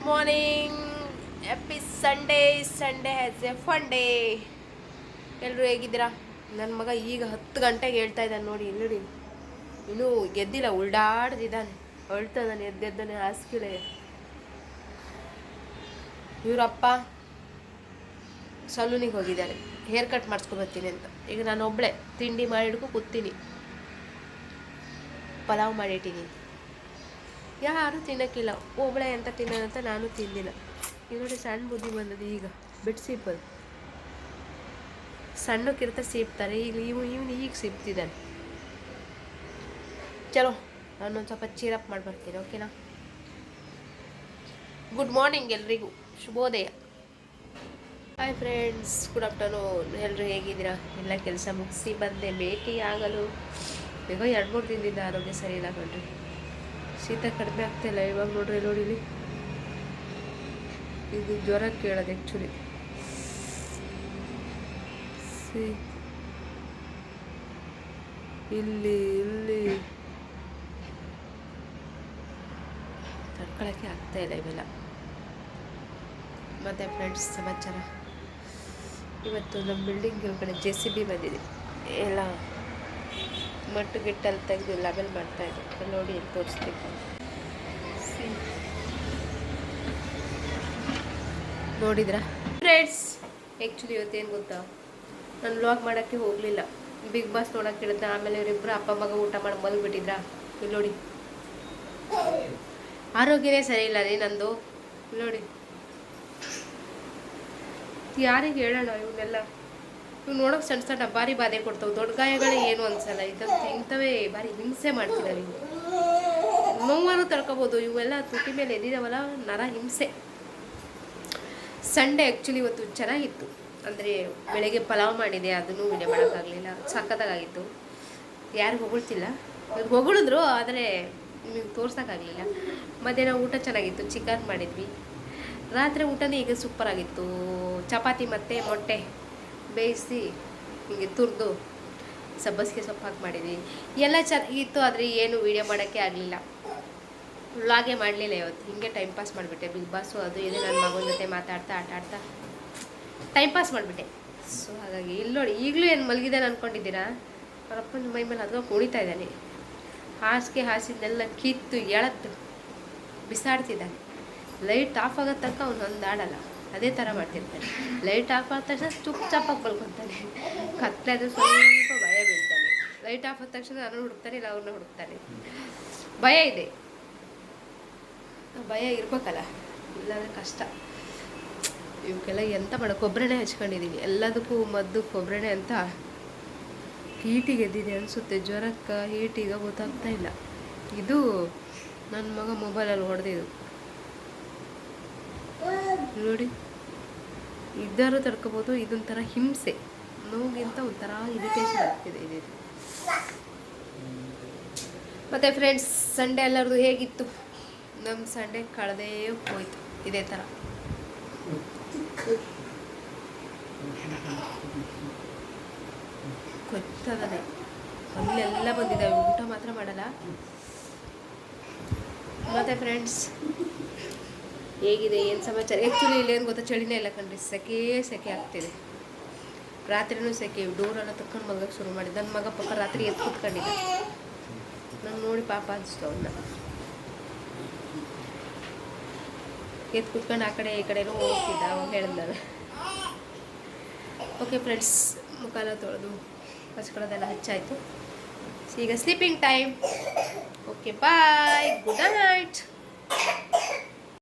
Good morning happy Sunday Sunday has a fun day ಎಲ್ಲರೂ ಹೇಗಿದ್ದೀರಾ? ನನ್ನ ಮಗ ಈಗ ಹತ್ತು ಗಂಟೆಗೆ ಹೇಳ್ತಾ ಇದ್ದಾನೆ ನೋಡಿ ನೋಡಿ ಇನ್ನೂ ಗೆದ್ದಿಲ್ಲ ಉಲ್ಡಾಡ್ದಿದ್ದಾನೆ ಅಳ್ತಾನೆ, ಎದ್ದೆದ್ದಾನೆ ಹಾಸ್ಕಿಳೆ ಇವರಪ್ಪ ಸಲೂನಿಗೆ ಹೋಗಿದ್ದಾರೆ. ಹೇರ್ ಕಟ್ ಮಾಡಿಸ್ಕೊಬರ್ತೀನಿ ಅಂತ. ಈಗ ನಾನು ಒಬ್ಬಳೆ ತಿಂಡಿ ಮಾಡಿಡ್ಕೊ ಕೂತೀನಿ. ಪಲಾವ್ ಮಾಡಿಟ್ಟಿದ್ದೀನಿ ಯಾರು ತಿನ್ನೋಕ್ಕಿಲ್ಲ. ಒಬ್ಬಳೆ ಅಂತ ತಿನ್ನೋದಂತ ನಾನು ತಿಂದಿಲ್ಲ. ಈಗ ನೋಡಿ ಸಣ್ಣ ಬುದ್ಧಿ ಬಂದದ್ದು ಈಗ. ಬಿಟ್ಟು ಸಿಪ್ಪದು ಸಣ್ಣಕ್ಕಿರ್ತ ಸೀಪ್ತಾರೆ. ಈಗ ಇವು ಇವನು ಈಗ ಸಿಪ್ತಿದ್ದಾನೆ. ಚಲೋ. ನಾನೊಂದು ಸ್ವಲ್ಪ ಚೀರಪ್ ಮಾಡಿ ಬರ್ತೀನಿ ಓಕೆನಾ ಗುಡ್ ಮಾರ್ನಿಂಗ್ ಎಲ್ರಿಗೂ. ಶುಭೋದಯ. ಹಾಯ್ ಫ್ರೆಂಡ್ಸ್ ಗುಡ್ ಆಫ್ಟರ್ನೂನ್ ಎಲ್ಲರೂ ಹೇಗಿದ್ದೀರಾ? ಎಲ್ಲ ಕೆಲಸ ಮುಗಿಸಿ ಬಂದೆ. ಭೇಟಿ ಆಗಲು ಬೇಗ ಎರಡು ಮೂರು ದಿನದಿಂದ ಆರೋಗ್ಯ ಸರಿ ಇಲ್ಲ ಕಣ್ರಿ. ಶೀತ ಕಡಿಮೆ ಆಗ್ತಾಯಿಲ್ಲ ಇವಾಗ ನೋಡ್ರಿ ನೋಡಿ ಇಲ್ಲಿ ಇದು ಜ್ವರ ಕೇಳೋದು ಆ್ಯಕ್ಚುಲಿ ಸಿ. ಇಲ್ಲಿ ಇಲ್ಲಿ. ತಡ್ಕೊಳಕ್ಕೆ ಆಗ್ತಾ ಇಲ್ಲ ಇವೆಲ್ಲ. ಮತ್ತು ಫ್ರೆಂಡ್ಸ್ ಸಮಾಚಾರ? ಇವತ್ತು ನಮ್ಮ ಬಿಲ್ಡಿಂಗ್ ಕಡೆ ಜೆ ಸಿ ಬಿ ಬಂದಿದೆ. ಎಲ್ಲ ಮಟ್ಟು ಗಿಟ್ಟಲ್ಲಿ ತೆಗೆದು ಲೆವೆಲ್ ಮಾಡ್ತಾ ಇದೆ ನೋಡಿ ತೋರಿಸ್ತೀನಿ. ನೋಡಿದ್ರಾ? ಫ್ರೆಂಡ್ಸ್ ಆ್ಯಕ್ಚುಲಿ ಇವತ್ತೇನು ಗೊತ್ತಾ? ನಾನು ವ್ಲಾಗ್ ಮಾಡೋಕ್ಕೆ ಹೋಗಲಿಲ್ಲ. ಬಿಗ್ ಬಾಸ್ ನೋಡೋಕೆ ಹೇಳಿದ್ದೆ ಆಮೇಲೆ ಇವರಿಬ್ಬರು ಅಪ್ಪ ಮಗ ಊಟ ಮಾಡಿ ಮಲಗಿಬಿಟ್ಟಿದ್ರಾ ಇಲ್ಲಿ ನೋಡಿ. ಆರೋಗ್ಯವೇ ಸರಿ ಇಲ್ಲ ರೀ ನಂದು. ನೋಡಿ. ಯಾರಿಗೆ ಹೇಳೋಣ ಇವನ್ನೆಲ್ಲ ಇವ್ ನೋಡೋಕೆ ಸಣ್ಣ ಸಣ್ಣ ಭಾರಿ ಬಾಧೆ ಕೊಡ್ತಾವೆ. ದೊಡ್ಡ ಗಾಯಗಳೇ ಏನು ಅನ್ಸಲ್ಲ. ಇದಂತ ಇಂಥವೇ ಭಾರಿ ಹಿಂಸೆ ಮಾಡ್ತಿದ್ದಾವೆ ಇವು ನೋವನ್ನು ತಡ್ಕೋಬೋದು. ಇವೆಲ್ಲ ತುಟಿ ಮೇಲೆ ಎದ್ದಿದಾವಲ್ಲ, ನರ ಹಿಂಸೆ. ಸಂಡೇ ಆ್ಯಕ್ಚುಲಿ ಇವತ್ತು ಚೆನ್ನಾಗಿತ್ತು. ಅಂದರೆ ಬೆಳಗ್ಗೆ ಪಲಾವ್ ಮಾಡಿದೆ, ಅದನ್ನು ವಿಡಿಯೋ ಮಾಡೋಕ್ಕಾಗಲಿಲ್ಲ. ಸಖತ್ತಾಗಿತ್ತು ಯಾರು ಹೊಗಳ್ತಿಲ್ಲ. ಹೊಗಳಿದ್ರು, ಆದರೆ ನಿಮಗೆ ತೋರ್ಸೋಕ್ಕಾಗಲಿಲ್ಲ. ಮಧ್ಯಾಹ್ನ ಊಟ ಚೆನ್ನಾಗಿತ್ತು, ಚಿಕನ್ ಮಾಡಿದ್ವಿ. ರಾತ್ರಿ ಊಟನೇ ಈಗ ಸೂಪರ್ ಆಗಿತ್ತು. ಚಪಾತಿ ಮತ್ತು ಮೊಟ್ಟೆ. ಬೇಯಿಸಿ ಹೀಗೆ ತುರಿದು ಸಬ್ಬಸಿಗೆ ಸೊಪ್ಪು ಹಾಕಿ ಮಾಡಿದ್ವಿ. ಎಲ್ಲ ಚೆನ್ನಾಗಿತ್ತು ಆದರೆ ಏನು ವೀಡಿಯೋ ಮಾಡೋಕ್ಕೆ ಆಗಲಿಲ್ಲ. ವ್ಲಾಗೇ ಮಾಡಲಿಲ್ಲ ಇವತ್ತು. ಹಿಂಗೆ ಟೈಮ್ ಪಾಸ್ ಮಾಡಿಬಿಟ್ಟೆ. ಬಿಗ್ ಬಾಸು ಅದು ಇದು ನನ್ನ ಮಗನ ಜೊತೆ ಮಾತಾಡ್ತಾ ಆಟ ಆಡ್ತಾ ಟೈಮ್ ಪಾಸ್ ಮಾಡಿಬಿಟ್ಟೆ. ಸೊ ಹಾಗಾಗಿ ಇಲ್ಲಿ ನೋಡಿ, ಈಗಲೂ ಏನು ಮಲಗಿದ್ದಾನೆ ಅಂದ್ಕೊಂಡಿದ್ದೀರಾ ಅವರಪ್ಪನ ಮೈ ಮೇಲೆ ಅದು ಕುಣಿತಾ ಇದ್ದಾನೆ. ಹಾಸಿಗೆ ಹಾಸಿದ್ದೆಲ್ಲ ಕಿತ್ತು ಎಳತ್ತು ಬಿಸಾಡ್ತಿದ್ದಾನೆ. ಲೈಟ್ ಆಫ್ ಆಗೋ ತನಕ ಅವನು ಒಂದು ಆಡಲ್ಲ. ಅದೇ ಥರ ಮಾಡ್ತಿರ್ತಾನೆ. ಲೈಟ್ ಆಫ್ ಆದ ತಕ್ಷಣ ಚುಪ್ ಚಾಪಾಗಿ ಕತ್ಲೆ ಆದರೆ ಸ್ವಲ್ಪ ಭಯ ಬೀಳ್ತಾನೆ. ಲೈಟ್ ಆಫ್ ಆದ ತಕ್ಷಣ ನಾನು ಹುಡುಕ್ತಾನೆ, ಇಲ್ಲ ಅವ್ರನ್ನ ಹುಡುಕ್ತಾನೆ. ಭಯ ಇದೆ. ಭಯ ಇರ್ಬೇಕಲ್ಲ. ಇಲ್ಲಾಂದ್ರೆ ಕಷ್ಟ. ಇವಕ್ಕೆಲ್ಲ ಎಂತ ಮಾಡ ಕೊಬ್ಬರಣೆ ಹಚ್ಕೊಂಡಿದ್ದೀನಿ ಎಲ್ಲದಕ್ಕೂ ಮದ್ದು ಕೊಬ್ಬರಣೆ ಅಂತ ಹೀಟಿಗೆ ಎದ್ದಿದೆ ಅನಿಸುತ್ತೆ. ಜ್ವರಕ್ಕೆ, ಹೀಟಿಗೆ ಗೊತ್ತಾಗ್ತಾ ಇಲ್ಲ. ಇದು ನನ್ನ ಮಗ ಮೊಬೈಲಲ್ಲಿ ಹೊಡೆದಿದ್ದು. ನೋಡಿ. ಇದ್ದಾರು ತಡ್ಕೋಬೋದು, ಇದೊಂಥರ ಹಿಂಸೆ. ನೋವಿಗಿಂತ ಒಂಥರ ಇರಿಟೇಷನ್ ಆಗ್ತಿದೆ ಇದು. ಮತ್ತೆ ಫ್ರೆಂಡ್ಸ್ ಸಂಡೇ ಎಲ್ಲರದು ಹೇಗಿತ್ತು? ನಮ್ಮ ಸಂಡೇ ಕಳೆದೇ ಹೋಯ್ತು, ಇದೇ ಥರ. ಗೊತ್ತದನೆ ಅಲ್ಲೆಲ್ಲ ಬಂದಿದ್ದಾವೆ, ಊಟ ಮಾತ್ರ ಮಾಡಲ್ಲ. ಮತ್ತು ಫ್ರೆಂಡ್ಸ್ ಹೇಗಿದೆ, ಏನು ಸಮಾಚಾರ? ಆ್ಯಕ್ಚುಲಿ ಇಲ್ಲೇನು ಗೊತ್ತಾ? ಚಳಿನೇ ಇಲ್ಲ ಕಣ್ರಿ. ಸೆಕೆ ಸೆಕೆ ಆಗ್ತಿದೆ. ರಾತ್ರಿನೂ ಸೆಕೆ. ಡೋರನ್ನು ತಕ್ಕೊಂಡು ಮಗಕ್ಕೆ ಶುರು ಮಾಡಿದ್ದ ನನ್ನ ಮಗ ಪಕ್ಕ ರಾತ್ರಿ ಎದ್ದು ಕೂತ್ಕೊಂಡಿದ್ದೆ. ನಾನು ನೋಡಿ ಪಾಪ ಅನಿಸ್ತು ಅವನ್ನ ಎದ್ದು ಕೂತ್ಕೊಂಡು ಆ ಕಡೆ, ಈ ಕಡೆನೂ ಹೋಗ್ತಿದ್ದ ಅವಾಗ ಹೇಳಿದ್ನಲ್ಲ ಓಕೆ ಫ್ರೆಂಡ್ಸ್ ಮುಖಾಲ ತೊಳೆದು ಹಚ್ಕೊಳ್ಳೋದೆಲ್ಲ ಹಚ್ಚಾಯಿತು. ಈಗ sleeping time okay bye good night